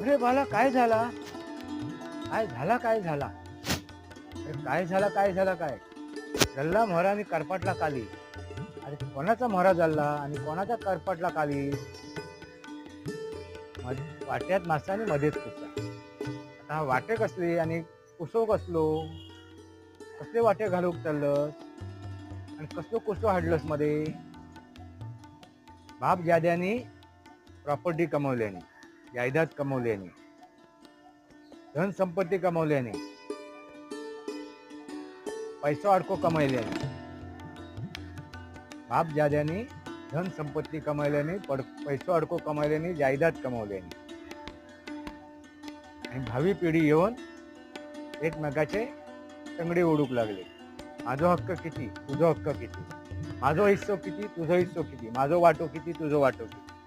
अरे बाला काय झाला? काय झाला काय झाला? अरे काय झाला काय झाला काय? जल्ला मोहरा आणि करपाटला काली. अरे कोणाचा मोहरा जल्ला आणि कोणाचा करपाटला काली? वाट्यात मासा आणि मध्येच कुसा आता हा वाटे कसले आणि कुसो कसलो? कसले वाटे घालूक चाललंस? आणि कसलो कुसो हाडलंसमध्ये? बाप जाद्यानी प्रॉपर्टी कमवल्याने. जायदाद कमवल्याने धन संपत्ती कमवल्याने पैसा अडको कमवल्याने बाप जाद्याने धन संपत्ती कमवल्याने पड पैसा अडको कमवल्याने जायदाद कमवल्याने आणि भावी पिढी येऊन एकमेकाचे तंगडे ओढूक लागले. माझो हक्क किती? तुझो हक्क किती? माझो हिस्सो किती? तुझो हिस्सो किती? माझो वाटो किती? तुझो वाटो किती?